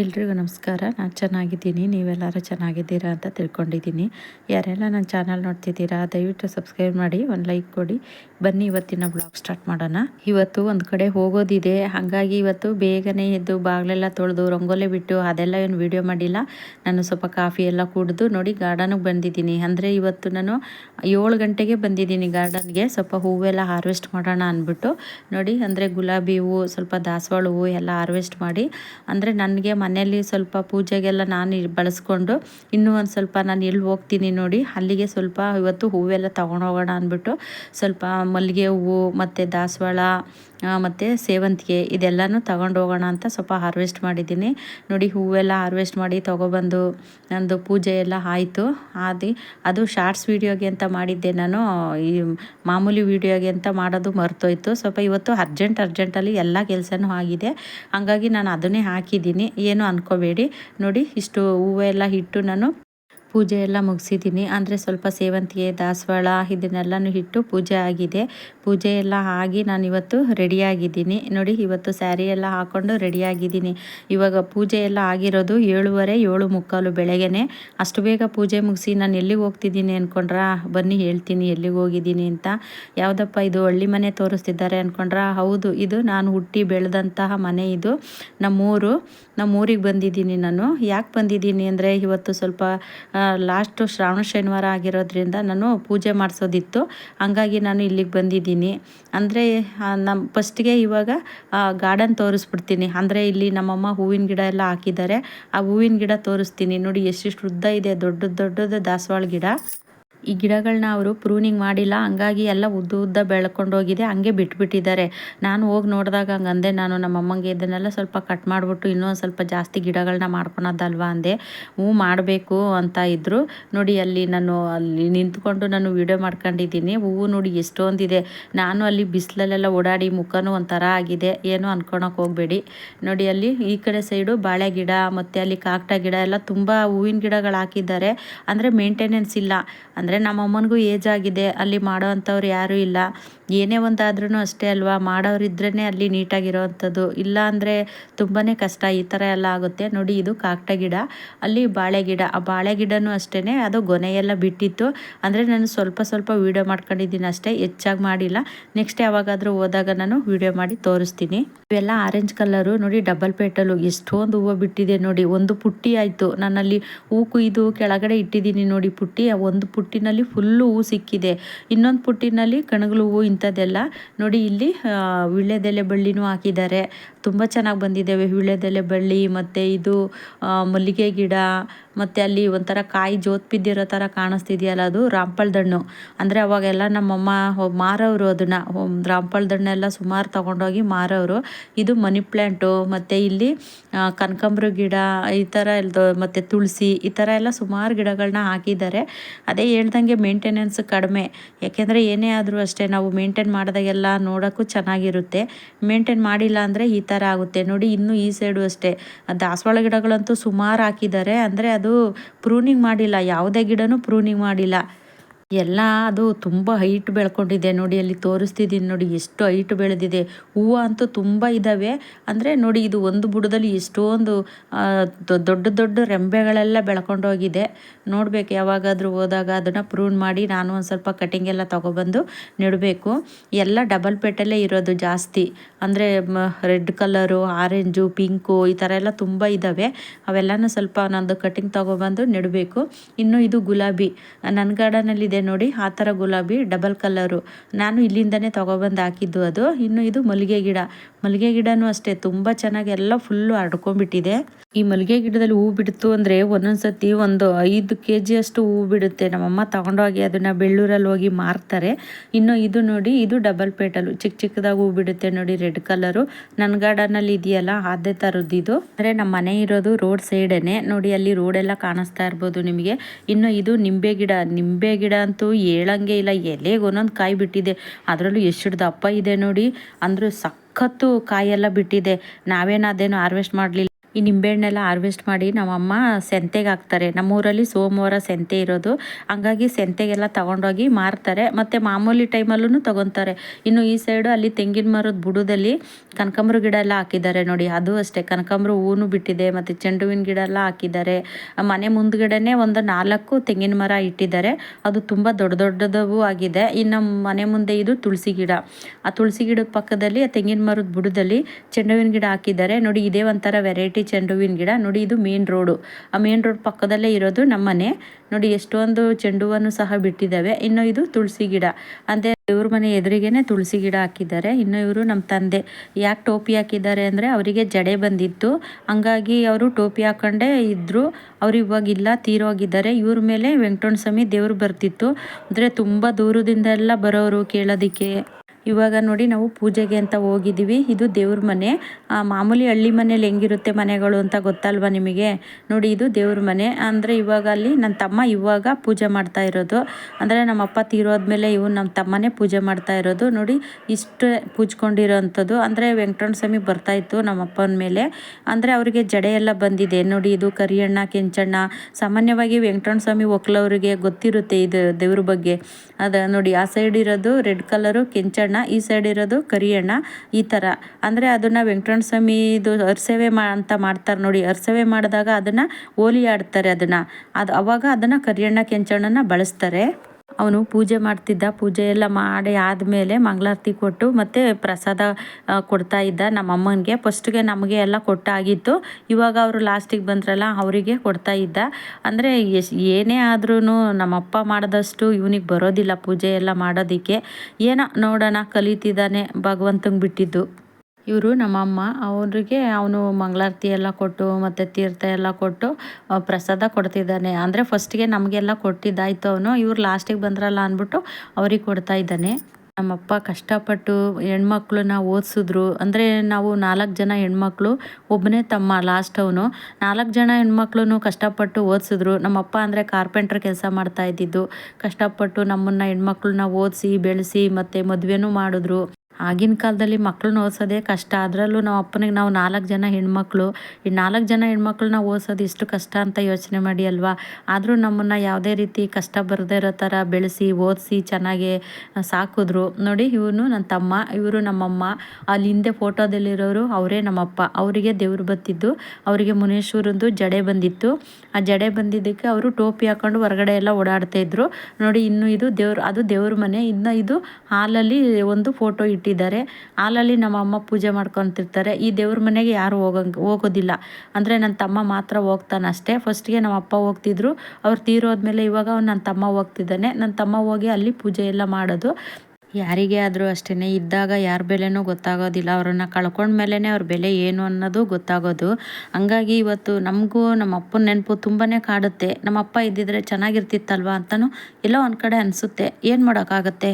ಎಲ್ರಿಗೂ ನಮಸ್ಕಾರ. ನಾನು ಚೆನ್ನಾಗಿದ್ದೀನಿ. ನೀವೆಲ್ಲರೂ ಚೆನ್ನಾಗಿದ್ದೀರಾ ಅಂತ ತಿಳ್ಕೊಂಡಿದ್ದೀನಿ. ಯಾರೆಲ್ಲ ನನ್ನ ಚಾನಲ್ ನೋಡ್ತಿದ್ದೀರಾ, ದಯವಿಟ್ಟು ಸಬ್ಸ್ಕ್ರೈಬ್ ಮಾಡಿ, ಒಂದು ಲೈಕ್ ಕೊಡಿ. ಬನ್ನಿ ಇವತ್ತಿನ ಬ್ಲಾಗ್ ಸ್ಟಾರ್ಟ್ ಮಾಡೋಣ. ಇವತ್ತು ಒಂದು ಕಡೆ ಹೋಗೋದಿದೆ. ಹಾಗಾಗಿ ಇವತ್ತು ಬೇಗನೆ ಎದ್ದು ಬಾಗಿಲೆಲ್ಲ ತೊಳೆದು ರಂಗೋಲೆ ಬಿಟ್ಟು ಅದೆಲ್ಲ ಏನು ವೀಡಿಯೋ ಮಾಡಿಲ್ಲ. ನಾನು ಸ್ವಲ್ಪ ಕಾಫಿ ಎಲ್ಲ ಕುಡಿದು ನೋಡಿ ಗಾರ್ಡನ್ಗೆ ಬಂದಿದ್ದೀನಿ. ಅಂದರೆ ಇವತ್ತು ನಾನು ಏಳು ಗಂಟೆಗೆ ಬಂದಿದ್ದೀನಿ ಗಾರ್ಡನ್ಗೆ ಸ್ವಲ್ಪ ಹೂವೆಲ್ಲ ಹಾರ್ವೆಸ್ಟ್ ಮಾಡೋಣ ಅಂದ್ಬಿಟ್ಟು ನೋಡಿ, ಅಂದರೆ ಗುಲಾಬಿ ಹೂವು ಸ್ವಲ್ಪ ದಾಸವಾಳ ಹೂವು ಎಲ್ಲ ಹಾರ್ವೆಸ್ಟ್ ಮಾಡಿ, ಅಂದರೆ ನನಗೆ ಮನೆಯಲ್ಲಿ ಸ್ವಲ್ಪ ಪೂಜೆಗೆಲ್ಲ ನಾನು ಬಳಸ್ಕೊಂಡು ಇನ್ನೂ ಒಂದು ಸ್ವಲ್ಪ ನಾನು ಎಲ್ಲಿ ಹೋಗ್ತೀನಿ ನೋಡಿ. ಅಲ್ಲಿಗೆ ಸ್ವಲ್ಪ ಇವತ್ತು ಹೂವೆಲ್ಲ ತೊಗೊಂಡೋಗೋಣ ಅಂದ್ಬಿಟ್ಟು ಸ್ವಲ್ಪ ಮಲ್ಲಿಗೆ ಹೂವು, ಮತ್ತು ದಾಸವಾಳ ಮತ್ತು ಸೇವಂತಿಗೆ ಇದೆಲ್ಲನೂ ತಗೊಂಡು ಹೋಗೋಣ ಅಂತ ಸ್ವಲ್ಪ ಹಾರ್ವೆಸ್ಟ್ ಮಾಡಿದ್ದೀನಿ. ನೋಡಿ, ಹೂವೆಲ್ಲ ಹಾರ್ವೆಸ್ಟ್ ಮಾಡಿ ತೊಗೊಬಂದು ನಂದು ಪೂಜೆ ಎಲ್ಲ ಆಯಿತು. ಆದಿ, ಅದು ಶಾರ್ಟ್ಸ್ ವೀಡಿಯೋಗೆ ಅಂತ ಮಾಡಿದ್ದೆ ನಾನು. ಈ ಮಾಮೂಲಿ ವೀಡಿಯೋಗೆ ಅಂತ ಮಾಡೋದು ಮರ್ತೋಯ್ತು. ಸ್ವಲ್ಪ ಇವತ್ತು ಅರ್ಜೆಂಟ್ ಅರ್ಜೆಂಟಲ್ಲಿ ಎಲ್ಲ ಕೆಲಸನೂ ಆಗಿದೆ. ಹಾಗಾಗಿ ನಾನು ಅದನ್ನೇ ಹಾಕಿದ್ದೀನಿ. ಏನು ಅಂದ್ಕೋಬೇಡಿ ನೋಡಿ, ಇಷ್ಟು ಹೂವೆಲ್ಲ ಇಟ್ಟು ನಾನು ಪೂಜೆ ಎಲ್ಲ ಮುಗಿಸಿದ್ದೀನಿ. ಅಂದರೆ ಸ್ವಲ್ಪ ಸೇವಂತಿಗೆ, ದಾಸವಾಳ ಇದನ್ನೆಲ್ಲನೂ ಇಟ್ಟು ಪೂಜೆ ಆಗಿದೆ. ಪೂಜೆ ಎಲ್ಲ ಆಗಿ ನಾನು ಇವತ್ತು ರೆಡಿಯಾಗಿದ್ದೀನಿ. ನೋಡಿ, ಇವತ್ತು ಸ್ಯಾರಿ ಎಲ್ಲ ಹಾಕ್ಕೊಂಡು ರೆಡಿಯಾಗಿದ್ದೀನಿ. ಇವಾಗ ಪೂಜೆ ಎಲ್ಲ ಆಗಿರೋದು ಏಳುವರೆ, ಏಳು ಮುಕ್ಕಾಲು ಬೆಳಗ್ಗೆನೆ. ಅಷ್ಟು ಬೇಗ ಪೂಜೆ ಮುಗಿಸಿ ನಾನು ಎಲ್ಲಿಗೆ ಹೋಗ್ತಿದ್ದೀನಿ ಅಂದ್ಕೊಂಡ್ರ ಬನ್ನಿ, ಹೇಳ್ತೀನಿ ಎಲ್ಲಿಗೆ ಹೋಗಿದ್ದೀನಿ ಅಂತ. ಯಾವುದಪ್ಪ ಇದು ಹಳ್ಳಿ ಮನೆ ತೋರಿಸ್ತಿದ್ದಾರೆ ಅಂದ್ಕೊಂಡ್ರ ಹೌದು, ಇದು ನಾನು ಹುಟ್ಟಿ ಬೆಳೆದಂತಹ ಮನೆ ಇದು. ನಮ್ಮೂರು, ನಮ್ಮೂರಿಗೆ ಬಂದಿದ್ದೀನಿ ನಾನು. ಯಾಕೆ ಬಂದಿದ್ದೀನಿ ಅಂದರೆ ಇವತ್ತು ಸ್ವಲ್ಪ ಲಾಸ್ಟು ಶ್ರಾವಣ ಶನಿವಾರ ಆಗಿರೋದ್ರಿಂದ ನಾನು ಪೂಜೆ ಮಾಡಿಸೋದಿತ್ತು. ಹಂಗಾಗಿ ನಾನು ಇಲ್ಲಿಗೆ ಬಂದಿದ್ದೀನಿ. ಅಂದರೆ ನಮ್ಮ ಫಸ್ಟ್ಗೆ ಇವಾಗ ಗಾರ್ಡನ್ ತೋರಿಸ್ಬಿಡ್ತೀನಿ. ಅಂದರೆ, ಇಲ್ಲಿ ನಮ್ಮಮ್ಮ ಹೂವಿನ ಗಿಡ ಎಲ್ಲ ಹಾಕಿದ್ದಾರೆ. ಆ ಹೂವಿನ ಗಿಡ ತೋರಿಸ್ತೀನಿ. ನೋಡಿ ಎಷ್ಟೆಷ್ಟು ಉದ್ದ ಇದೆ. ದೊಡ್ಡ ದೊಡ್ಡದು ದಾಸವಾಳ ಗಿಡ. ಈ ಗಿಡಗಳನ್ನ ಅವರು ಪ್ರೂನಿಂಗ್ ಮಾಡಿಲ್ಲ, ಹಂಗಾಗಿ ಎಲ್ಲ ಉದ್ದ ಉದ್ದ ಬೆಳ್ಕೊಂಡೋಗಿದೆ ಹಂಗೆ ಬಿಟ್ಬಿಟ್ಟಿದ್ದಾರೆ. ನಾನು ಹೋಗಿ ನೋಡಿದಾಗ ಹಂಗಂದೆ, ನಾನು ನಮ್ಮ ಅಮ್ಮಂಗೆ ಇದನ್ನೆಲ್ಲ ಸ್ವಲ್ಪ ಕಟ್ ಮಾಡಿಬಿಟ್ಟು ಇನ್ನೊಂದು ಸ್ವಲ್ಪ ಜಾಸ್ತಿ ಗಿಡಗಳನ್ನ ಮಾಡ್ಕೊಳೋದಲ್ವಾ ಅಂದೆ. ಹೂ ಮಾಡಬೇಕು ಅಂತ ಇದ್ದರು ನೋಡಿ, ಅಲ್ಲಿ ನಾನು ಅಲ್ಲಿ ನಿಂತ್ಕೊಂಡು ನಾನು ವೀಡಿಯೋ ಮಾಡ್ಕೊಂಡಿದ್ದೀನಿ. ಹೂವು ನೋಡಿ ಎಷ್ಟೊಂದಿದೆ. ನಾನು ಅಲ್ಲಿ ಬಿಸಿಲಲ್ಲೆಲ್ಲ ಓಡಾಡಿ ಮುಖನೂ ಒಂಥರ ಆಗಿದೆ. ಏನು ಅನ್ಕೊಳಕ್ಕೆ ಹೋಗಬೇಡಿ. ನೋಡಿ, ಅಲ್ಲಿ ಈ ಕಡೆ ಸೈಡು ಬಾಳೆ ಗಿಡ, ಮತ್ತು ಅಲ್ಲಿ ಕಾಕಟ ಗಿಡ ಎಲ್ಲ ತುಂಬ ಹೂವಿನ ಗಿಡಗಳು ಹಾಕಿದ್ದಾರೆ. ಅಂದರೆ ಮೇಂಟೆನೆನ್ಸ್ ಇಲ್ಲ. ಅಂದರೆ ಅಂದರೆ ನಮ್ಮ ಅಮ್ಮನಿಗೂ ಏಜ್ ಆಗಿದೆ ಅಲ್ಲಿ ಮಾಡೋ ಅಂಥವ್ರು ಯಾರೂ ಇಲ್ಲ. ಏನೇ ಒಂದಾದ್ರೂ ಅಷ್ಟೇ ಅಲ್ವಾ? ಮಾಡೋರಿದ್ರೇ ಅಲ್ಲಿ ನೀಟಾಗಿರೋ ಅಂಥದ್ದು ಇಲ್ಲ ಅಂದರೆ ತುಂಬಾ ಕಷ್ಟ. ಈ ಥರ ಎಲ್ಲ ಆಗುತ್ತೆ. ನೋಡಿ, ಇದು ಕಾಕ್ಟ ಗಿಡ. ಅಲ್ಲಿ ಬಾಳೆ ಗಿಡ. ಆ ಬಾಳೆ ಗಿಡನೂ ಅಷ್ಟೇ ಅದು ಗೊನೆಯೆಲ್ಲ ಬಿಟ್ಟಿತ್ತು. ಅಂದರೆ ನಾನು ಸ್ವಲ್ಪ ಸ್ವಲ್ಪ ವೀಡಿಯೋ ಮಾಡ್ಕೊಂಡಿದ್ದೀನಿ ಅಷ್ಟೇ. ಹೆಚ್ಚಾಗಿ ಮಾಡಿಲ್ಲ. ನೆಕ್ಸ್ಟ್ ಯಾವಾಗಾದರೂ ಹೋದಾಗ ನಾನು ವೀಡಿಯೋ ಮಾಡಿ ತೋರಿಸ್ತೀನಿ. ಇವೆಲ್ಲ ಆರೆಂಜ್ ಕಲರು. ನೋಡಿ, ಡಬಲ್ ಪೇಟಲು ಎಷ್ಟೊಂದು ಹೂವು ಬಿಟ್ಟಿದೆ ನೋಡಿ. ಒಂದು ಪುಟ್ಟಿ ಆಯಿತು. ನಾನಲ್ಲಿ ಹೂ ಕುಯ್ದು ಕೆಳಗಡೆ ಇಟ್ಟಿದ್ದೀನಿ ನೋಡಿ ಪುಟ್ಟಿ. ಒಂದು ಪುಟ್ಟಿನಲ್ಲಿ ಫುಲ್ಲು ಹೂ ಸಿಕ್ಕಿದೆ. ಇನ್ನೊಂದು ಪುಟ್ಟಿನಲ್ಲಿ ಕಣಗಳು ಹೂವು ಇಂಥದ್ದೆಲ್ಲ ನೋಡಿ ಇಲ್ಲಿ ವೀಳ್ಯದೆಲೆ ಬಳ್ಳಿನೂ ಹಾಕಿದ್ದಾರೆ. ತುಂಬ ಚೆನ್ನಾಗಿ ಬಂದಿದ್ದಾವೆ. ವಿಳ್ಯದೆಲೆ ಬಳ್ಳಿ ಮತ್ತು ಇದು ಮಲ್ಲಿಗೆ ಗಿಡ, ಮತ್ತು ಅಲ್ಲಿ ಒಂಥರ ಕಾಯಿ ಜೋತ್ ಬಿದ್ದಿರೋ ಥರ ಕಾಣಿಸ್ತಿದೆಯಲ್ಲ ಅದು ರಾಂಪಳ್ದಣ್ಣು ಅಂದರೆ ಅವಾಗೆಲ್ಲ ನಮ್ಮಮ್ಮ ಮಾರೋರು ಅದನ್ನು. ರಾಂಪಳ್ದಣ್ಣೆಲ್ಲ ಸುಮಾರು ತೊಗೊಂಡೋಗಿ ಮಾರವರು. ಇದು ಮನಿ ಪ್ಲ್ಯಾಂಟು ಮತ್ತು ಇಲ್ಲಿ ಕನಕಾಂಬ್ರ ಗಿಡ, ಈ ಥರ ಮತ್ತು ತುಳಸಿ, ಈ ಥರ ಎಲ್ಲ ಸುಮಾರು ಗಿಡಗಳನ್ನ ಹಾಕಿದ್ದಾರೆ. ಅದೇ ಹೇಳ್ದಂಗೆ ಮೇಂಟೆನೆನ್ಸ್ ಕಡಿಮೆ. ಯಾಕೆಂದರೆ ಏನೇ ಆದರೂ ಅಷ್ಟೇ ನಾವು ಮೇಂಟೈನ್ ಮಾಡಿದಾಗೆಲ್ಲ ನೋಡೋಕ್ಕೂ ಚೆನ್ನಾಗಿರುತ್ತೆ. ಮೇಂಟೈನ್ ಮಾಡಿಲ್ಲ ಅಂದರೆ ಈ ಆಗುತ್ತೆ. ನೋಡಿ, ಇನ್ನು ಈ ಸೈಡು ಅಷ್ಟೇ. ದಾಸವಾಳ ಗಿಡಗಳಂತೂ ಸುಮಾರು ಹಾಕಿದ್ದಾರೆ ಅಂದರೆ ಅದು ಪ್ರೂನಿಂಗ್ ಮಾಡಿಲ್ಲ. ಯಾವುದೇ ಗಿಡನೂ ಪ್ರೂನಿಂಗ್ ಮಾಡಿಲ್ಲ. ಎಲ್ಲ ಅದು ತುಂಬ ಹೈಟ್ ಬೆಳ್ಕೊಂಡಿದೆ ನೋಡಿ, ಅಲ್ಲಿ ತೋರಿಸ್ತಿದ್ದೀನಿ ನೋಡಿ, ಎಷ್ಟು ಹೈಟ್ ಬೆಳೆದಿದೆ. ಹೂವು ಅಂತೂ ತುಂಬ ಇದ್ದಾವೆ ಅಂದರೆ ನೋಡಿ, ಇದು ಒಂದು ಬುಡದಲ್ಲಿ ಎಷ್ಟೊಂದು ದೊಡ್ಡ ದೊಡ್ಡ ರೆಂಬೆಗಳೆಲ್ಲ ಬೆಳ್ಕೊಂಡೋಗಿದೆ ನೋಡ್ಬೇಕು, ಯಾವಾಗಾದರೂ ಹೋದಾಗ ಅದನ್ನು ಪ್ರೂನ್ ಮಾಡಿ ನಾನು ಒಂದು ಸ್ವಲ್ಪ ಕಟಿಂಗ್ ಎಲ್ಲ ತೊಗೊಬಂದು ನೆಡಬೇಕು. ಎಲ್ಲ ಡಬಲ್ ಪೇಟಲ್ಲೇ ಇರೋದು ಜಾಸ್ತಿ. ಅಂದರೆ ರೆಡ್ ಕಲರು ಆರೆಂಜು ಪಿಂಕು ಈ ಥರ ಎಲ್ಲ ತುಂಬ ಇದ್ದಾವೆ ಅವೆಲ್ಲನೂ ಸ್ವಲ್ಪ ನಂದು ಕಟಿಂಗ್ ತೊಗೊಬಂದು ನೆಡಬೇಕು. ಇನ್ನು ಇದು ಗುಲಾಬಿ. ನನ್ನ ಗಾರ್ಡನಲ್ಲಿದೆ ನೋಡಿ, ಆ ಥರ ಗುಲಾಬಿ ಡಬಲ್ ಕಲರು. ನಾನು ಇಲ್ಲಿಂದನೇ ತೊಗೊಬಂದು ಹಾಕಿದ್ದು ಅದು. ಇನ್ನು ಇದು ಮಲ್ಲಿಗೆ ಗಿಡ. ಮಲ್ಲಿಗೆ ಗಿಡನೂ ಅಷ್ಟೇ, ತುಂಬ ಚೆನ್ನಾಗಿ ಎಲ್ಲ ಫುಲ್ಲು ಹರ್ಡ್ಕೊಂಡ್ಬಿಟ್ಟಿದೆ ಈ ಮಲ್ಲಿಗೆ ಗಿಡದಲ್ಲಿ ಹೂ ಬಿಡ್ತು ಅಂದರೆ ಒಂದೊಂದ್ಸತಿ ಒಂದು ಐದು ಕೆ ಜಿಯಷ್ಟು ಹೂ ಬಿಡುತ್ತೆ. ನಮ್ಮಮ್ಮ ತಗೊಂಡೋಗಿ ಅದನ್ನು ಬೆಳ್ಳೂರಲ್ಲಿ ಹೋಗಿ ಮಾರ್ತಾರೆ. ಇನ್ನು ಇದು ನೋಡಿ, ಇದು ಡಬಲ್ ಪೇಟಲು ಚಿಕ್ಕ ಚಿಕ್ಕದಾಗ ಹೂ ಬಿಡುತ್ತೆ ನೋಡಿ, ರೆಡ್ ಕಲರು. ನನ್ನ ಗಾರ್ಡನಲ್ಲಿ ಇದೆಯಲ್ಲ, ಅದೇ ಥರದ್ದು ಇದು. ಅಂದರೆ ನಮ್ಮ ಮನೆ ಇರೋದು ರೋಡ್ ಸೈಡೇನೆ. ನೋಡಿ, ಅಲ್ಲಿ ರೋಡೆಲ್ಲ ಕಾಣಿಸ್ತಾ ಇರ್ಬೋದು ನಿಮಗೆ. ಇನ್ನು ಇದು ನಿಂಬೆ ಗಿಡ. ನಿಂಬೆ ಗಿಡ ಅಂತೂ ಹೇಳಂಗೆ ಇಲ್ಲ. ಎಲೆಗೆ ಒಂದೊಂದು ಕಾಯಿ ಬಿಟ್ಟಿದೆ. ಅದರಲ್ಲೂ ಎಷ್ಟು ದಪ್ಪ ಇದೆ ನೋಡಿ. ಅಂದರೆ ಸಖತ್ತು ಕಾಯೆಲ್ಲ ಬಿಟ್ಟಿದೆ. ನಾವೇನು ಅದೇನು ಹಾರ್ವೆಸ್ಟ್ ಮಾಡಲಿಲ್ಲ. ಈ ನಿಂಬೆಹಣ್ಣೆಲ್ಲ ಹಾರ್ವೆಸ್ಟ್ ಮಾಡಿ ನಮ್ಮಮ್ಮ ಸೆಂತೆಗೆ ಹಾಕ್ತಾರೆ. ನಮ್ಮೂರಲ್ಲಿ ಸೋಮವಾರ ಸೆಂತೆ ಇರೋದು. ಹಂಗಾಗಿ ಸೆಂತೆಗೆಲ್ಲ ತೊಗೊಂಡೋಗಿ ಮಾರ್ತಾರೆ. ಮತ್ತು ಮಾಮೂಲಿ ಟೈಮಲ್ಲೂ ತೊಗೊತಾರೆ. ಇನ್ನು ಈ ಸೈಡು ಅಲ್ಲಿ ತೆಂಗಿನ ಮರದ ಬುಡದಲ್ಲಿ ಕನಕಾಂಬ್ರ ಗಿಡ ಎಲ್ಲ ಹಾಕಿದ್ದಾರೆ ನೋಡಿ. ಅದು ಅಷ್ಟೇ. ಕನಕಾಂಬ್ರ ಹೂವು ಬಿಟ್ಟಿದೆ. ಮತ್ತು ಚೆಂಡುವಿನ ಗಿಡ ಎಲ್ಲ ಹಾಕಿದ್ದಾರೆ. ಮನೆ ಮುಂದ್ಗಡೆನೆ ಒಂದು ನಾಲ್ಕು ತೆಂಗಿನ ಮರ ಇಟ್ಟಿದ್ದಾರೆ. ಅದು ತುಂಬ ದೊಡ್ಡ ದೊಡ್ಡದವು ಆಗಿದೆ. ಇನ್ನು ಮನೆ ಮುಂದೆ ಇದು ತುಳಸಿ ಗಿಡ. ಆ ತುಳಸಿ ಗಿಡದ ಪಕ್ಕದಲ್ಲಿ ಆ ತೆಂಗಿನ ಮರದ ಬುಡದಲ್ಲಿ ಚೆಂಡುವಿನ ಗಿಡ ಹಾಕಿದ್ದಾರೆ. ನೋಡಿ, ಇದೇ ಒಂಥರ ವೆರೈಟಿ ಚೆಂಡು ಹೂವಿನ ಗಿಡ. ನೋಡಿ, ಇದು ಮೇನ್ ರೋಡು ಆ ಮೇನ್ ರೋಡ್ ಪಕ್ಕದಲ್ಲೇ ಇರೋದು ನಮ್ಮ ಮನೆ ನೋಡಿ, ಎಷ್ಟೊಂದು ಚೆಂಡು ಹೂವನ್ನು ಸಹ ಬಿಟ್ಟಿದ್ದಾವೆ. ಇನ್ನು ಇದು ತುಳಸಿ ಗಿಡ. ಅಂದರೆ ಇವ್ರ ಮನೆ ಎದುರಿಗೇನೆ ತುಳಸಿ ಗಿಡ ಹಾಕಿದ್ದಾರೆ. ಇನ್ನು ಇವರು ನಮ್ಮ ತಂದೆ. ಯಾಕೆ ಟೋಪಿ ಹಾಕಿದ್ದಾರೆ ಅಂದರೆ ಅವರಿಗೆ ಜಡೆ ಬಂದಿತ್ತು. ಹಂಗಾಗಿ ಅವರು ಟೋಪಿ ಹಾಕೊಂಡೇ ಇದ್ದರು ಅವ್ರು ಇವಾಗಿಲ್ಲ ತೀರೋಗಿದ್ದಾರೆ. ಇವ್ರ ಮೇಲೆ ವೆಂಕಟರಮಣ ಸ್ವಾಮಿ ದೇವ್ರು ಬರ್ತಿತ್ತು. ಅಂದರೆ ತುಂಬ ದೂರದಿಂದ ಎಲ್ಲ ಬರೋರು ಕೇಳೋದಕ್ಕೆ. ಇವಾಗ ನೋಡಿ, ನಾವು ಪೂಜೆಗೆ ಅಂತ ಹೋಗಿದ್ದೀವಿ. ಇದು ದೇವ್ರ ಮನೆ. ಮಾಮೂಲಿ ಹಳ್ಳಿ ಮನೇಲಿ ಹೆಂಗಿರುತ್ತೆ ಮನೆಗಳು ಅಂತ ಗೊತ್ತಲ್ವ ನಿಮಗೆ? ನೋಡಿ, ಇದು ದೇವ್ರ ಮನೆ. ಅಂದರೆ ಇವಾಗ ಅಲ್ಲಿ ನನ್ನ ತಮ್ಮ ಇವಾಗ ಪೂಜೆ ಮಾಡ್ತಾ ಇರೋದು. ಅಂದರೆ ನಮ್ಮ ಅಪ್ಪ ತೀರೋದ್ಮೇಲೆ ಇವು ನಮ್ಮ ತಮ್ಮನೇ ಪೂಜೆ ಮಾಡ್ತಾ ಇರೋದು. ನೋಡಿ, ಇಷ್ಟು ಪೂಜ್ಕೊಂಡಿರೋ ಅಂಥದ್ದು ಅಂದರೆ ವೆಂಕಟರಮಣ ಸ್ವಾಮಿ ಬರ್ತಾಯಿತ್ತು ನಮ್ಮ ಅಪ್ಪನ ಮೇಲೆ. ಅಂದರೆ ಅವರಿಗೆ ಜಡೆ ಎಲ್ಲ ಬಂದಿದೆ. ನೋಡಿ, ಇದು ಕರಿಯಣ್ಣ, ಕೆಂಚಣ್ಣ. ಸಾಮಾನ್ಯವಾಗಿ ವೆಂಕಟರಮಣ ಸ್ವಾಮಿ ಒಕ್ಲವ್ರಿಗೆ ಗೊತ್ತಿರುತ್ತೆ ಇದು ದೇವ್ರ ಬಗ್ಗೆ. ಅದು ನೋಡಿ, ಆ ಸೈಡ್ ಇರೋದು ರೆಡ್ ಕಲರು ಕೆಂಚಣ್ಣ. ಈ ಸೈಡ್ ಇರೋದು ಕರಿಯಣ್ಣ. ಈ ಥರ ಅಂದರೆ ಅದನ್ನು ವೆಂಕಟರಮಣ ಸ್ವಾಮಿದು ಅರ್ಸೇವೆ ಮಾ ಅಂತ ಮಾಡ್ತಾರೆ ನೋಡಿ. ಅರ್ಸೇವೆ ಮಾಡಿದಾಗ ಅದನ್ನು ಹೋಲಿ ಆಡ್ತಾರೆ ಅದನ್ನು. ಅದು ಅವಾಗ ಅದನ್ನು ಕರಿಯಣ್ಣ ಕೆಂಚಣ್ಣನ ಬಳಸ್ತಾರೆ. ಅವನು ಪೂಜೆ ಮಾಡ್ತಿದ್ದ. ಪೂಜೆ ಎಲ್ಲ ಮಾಡಿ ಆದಮೇಲೆ ಮಂಗಳಾರತಿ ಕೊಟ್ಟು ಮತ್ತು ಪ್ರಸಾದ ಕೊಡ್ತಾ ಇದ್ದ ನಮ್ಮ ಅಮ್ಮನಿಗೆ ಫಸ್ಟ್ಗೆ ನಮಗೆ ಎಲ್ಲ ಕೊಟ್ಟಾಗಿತ್ತು. ಇವಾಗ ಅವರು ಲಾಸ್ಟಿಗೆ ಬಂದ್ರಲ್ಲ ಅವರಿಗೆ ಕೊಡ್ತಾ ಇದ್ದ. ಅಂದರೆ ಎಸ್, ಏನೇ ಆದ್ರೂ ನಮ್ಮಪ್ಪ ಮಾಡಿದಷ್ಟು ಇವನಿಗೆ ಬರೋದಿಲ್ಲ ಪೂಜೆ ಎಲ್ಲ ಮಾಡೋದಕ್ಕೆ. ಏನೋ ನೋಡೋಣ ಕಲಿತಿದ್ದಾನೆ ಭಗವಂತಂಗೆ ಬಿಟ್ಟಿದ್ದು. ಇವರು ನಮ್ಮಮ್ಮ ಅವರಿಗೆ ಅವನು ಮಂಗಳಾರತಿ ಎಲ್ಲ ಕೊಟ್ಟು, ಮತ್ತು ತೀರ್ಥ ಎಲ್ಲ ಕೊಟ್ಟು ಪ್ರಸಾದ ಕೊಡ್ತಿದ್ದಾನೆ. ಅಂದರೆ ಫಸ್ಟಿಗೆ ನಮಗೆಲ್ಲ ಕೊಟ್ಟಿದ್ದಾಯ್ತು ಅವನು. ಇವ್ರು ಲಾಸ್ಟಿಗೆ ಬಂದ್ರಲ್ಲ ಅಂದ್ಬಿಟ್ಟು ಅವ್ರಿಗೆ ಕೊಡ್ತಾ ಇದ್ದಾನೆ. ನಮ್ಮಪ್ಪ ಕಷ್ಟಪಟ್ಟು ಹೆಣ್ಮಕ್ಳನ್ನ ಓದಿಸಿದ್ರು. ಅಂದರೆ ನಾವು ನಾಲ್ಕು ಜನ ಹೆಣ್ಮಕ್ಳು ಒಬ್ಬನೇ ತಮ್ಮ ಲಾಸ್ಟ್ ಅವನು. ನಾಲ್ಕು ಜನ ಹೆಣ್ಮಕ್ಳು ಕಷ್ಟಪಟ್ಟು ಓದಿಸಿದ್ರು. ನಮ್ಮಪ್ಪ ಅಂದರೆ ಕಾರ್ಪೆಂಟ್ರ್ ಕೆಲಸ ಮಾಡ್ತಾ ಇದ್ದಿದ್ದು. ಕಷ್ಟಪಟ್ಟು ನಮ್ಮನ್ನು ಹೆಣ್ಮಕ್ಳನ್ನ ಓದಿಸಿ, ಬೆಳೆಸಿ, ಮತ್ತು ಮದುವೆನೂ ಮಾಡಿದ್ರು. ಆಗಿನ ಕಾಲದಲ್ಲಿ ಮಕ್ಕಳನ್ನ ಓದಿಸೋದೇ ಕಷ್ಟ. ಅದರಲ್ಲೂ ನಾವು ಅಪ್ಪನಿಗೆ ನಾವು ನಾಲ್ಕು ಜನ ಹೆಣ್ಮಕ್ಳು. ಈ ನಾಲ್ಕು ಜನ ಹೆಣ್ಮಕ್ಳನ್ನ ಓದಿಸೋದು ಇಷ್ಟು ಕಷ್ಟ ಅಂತ ಯೋಚನೆ ಮಾಡಿ ಅಲ್ವಾ? ಆದರೂ ನಮ್ಮನ್ನು ಯಾವುದೇ ರೀತಿ ಕಷ್ಟ ಬರದೇ ಇರೋ ಥರ ಬೆಳೆಸಿ, ಓದಿಸಿ ಚೆನ್ನಾಗಿ ಸಾಕಿದ್ರು. ನೋಡಿ, ಇವನು ನನ್ನ ತಮ್ಮ, ಇವರು ನಮ್ಮಮ್ಮ. ಅಲ್ಲಿ ಹಿಂದೆ ಫೋಟೋದಲ್ಲಿರೋರು ಅವರೇ ನಮ್ಮಪ್ಪ. ಅವರಿಗೆ ದೇವ್ರು ಬತ್ತಿದ್ದು ಅವರಿಗೆ ಮುನೇಶ್ವರಂದು ಜಡೆ ಬಂದಿತ್ತು. ಆ ಜಡೆ ಬಂದಿದ್ದಕ್ಕೆ ಅವರು ಟೋಪಿ ಹಾಕೊಂಡು ಹೊರಗಡೆ ಎಲ್ಲ ಓಡಾಡ್ತಾಯಿದ್ರು ನೋಡಿ, ಇನ್ನು ಇದು ದೇವ್ರ, ಅದು ದೇವ್ರ ಮನೆ. ಇನ್ನು ಇದು ಹಾಲಲ್ಲಿ ಒಂದು ಫೋಟೋ ಇಟ್ಟು ಇಟ್ಟಿದ್ದಾರೆ ಹಾಲಲ್ಲಿ ನಮ್ಮ ಅಮ್ಮ ಪೂಜೆ ಮಾಡ್ಕೊತಿರ್ತಾರೆ. ಈ ದೇವ್ರ ಮನೆಗೆ ಯಾರು ಹೋಗಂಗೆ, ಹೋಗೋದಿಲ್ಲ. ಅಂದರೆ ನನ್ನ ತಮ್ಮ ಮಾತ್ರ ಹೋಗ್ತಾನೆ ಅಷ್ಟೇ. ಫಸ್ಟ್ಗೆ ನಮ್ಮ ಅಪ್ಪ ಹೋಗ್ತಿದ್ರು. ಅವ್ರು ತೀರೋದ್ಮೇಲೆ ಇವಾಗ ನನ್ನ ತಮ್ಮ ಹೋಗ್ತಿದ್ದಾನೆ. ನನ್ನ ತಮ್ಮ ಹೋಗಿ ಅಲ್ಲಿ ಪೂಜೆ ಎಲ್ಲ ಮಾಡೋದು. ಯಾರಿಗೆ ಆದರೂ ಅಷ್ಟೇ ಇದ್ದಾಗ ಯಾರ ಬೆಲೆನೂ ಗೊತ್ತಾಗೋದಿಲ್ಲ. ಅವರನ್ನು ಕಳ್ಕೊಂಡ್ಮೇಲೆ ಅವ್ರ ಬೆಲೆ ಏನು ಅನ್ನೋದು ಗೊತ್ತಾಗೋದು. ಹಂಗಾಗಿ ಇವತ್ತು ನಮಗೂ ನಮ್ಮ ಅಪ್ಪನ ನೆನಪು ತುಂಬಾ ಕಾಡುತ್ತೆ. ನಮ್ಮ ಅಪ್ಪ ಇದ್ದಿದ್ರೆ ಚೆನ್ನಾಗಿರ್ತಿತ್ತಲ್ವಾ ಅಂತಲೂ ಎಲ್ಲೋ ಒಂದು ಕಡೆ ಅನಿಸುತ್ತೆ. ಏನು ಮಾಡೋಕ್ಕಾಗತ್ತೆ?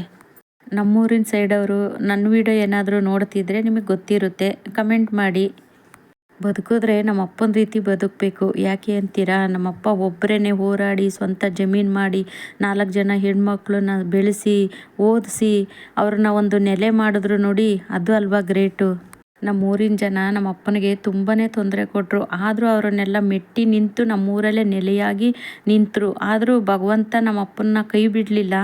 ನಮ್ಮೂರಿನ ಸೈಡವರು ನನ್ನ ವೀಡಿಯೋ ಏನಾದರೂ ನೋಡ್ತಿದ್ರೆ ನಿಮಗೆ ಗೊತ್ತಿರುತ್ತೆ. ಕಮೆಂಟ್ ಮಾಡಿ. ಬದುಕಿದ್ರೆ ನಮ್ಮ ಅಪ್ಪನ ರೀತಿ ಬದುಕಬೇಕು. ಯಾಕೆ ಅಂತೀರಾ? ನಮ್ಮಪ್ಪ ಒಬ್ಬರೇ ಹೋರಾಡಿ ಸ್ವಂತ ಜಮೀನು ಮಾಡಿ ನಾಲ್ಕು ಜನ ಹೆಣ್ಮಕ್ಳನ್ನ ಬೆಳೆಸಿ, ಓದಿಸಿ, ಅವ್ರನ್ನ ಒಂದು ನೆಲೆ ಮಾಡಿದ್ರು ನೋಡಿ ಅದು ಅಲ್ವಾ ಗ್ರೇಟು. ನಮ್ಮ ಊರಿನ ಜನ ನಮ್ಮ ಅಪ್ಪನಿಗೆ ತುಂಬಾ ತೊಂದರೆ ಕೊಟ್ಟರು ಆದರೂ ಅವರನ್ನೆಲ್ಲ ಮೆಟ್ಟಿ ನಿಂತು ನಮ್ಮೂರಲ್ಲೇ ನೆಲೆಯಾಗಿ ನಿಂತರು. ಆದರೂ ಭಗವಂತ ನಮ್ಮ ಅಪ್ಪನ್ನ ಕೈ ಬಿಡಲಿಲ್ಲ.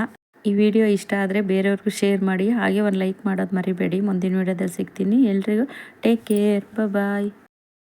ಈ ವಿಡಿಯೋ ಇಷ್ಟ ಆದರೆ ಬೇರೆಯವ್ರಿಗೂ ಶೇರ್ ಮಾಡಿ, ಹಾಗೆ ಒಂದು ಲೈಕ್ ಮಾಡೋದು ಮರಿಬೇಡಿ. ಮುಂದಿನ ವಿಡಿಯೋದಲ್ಲಿ ಸಿಗ್ತೀನಿ. ಎಲ್ರಿಗೂ ಟೇಕ್ ಕೇರ್ ಬಾಯ್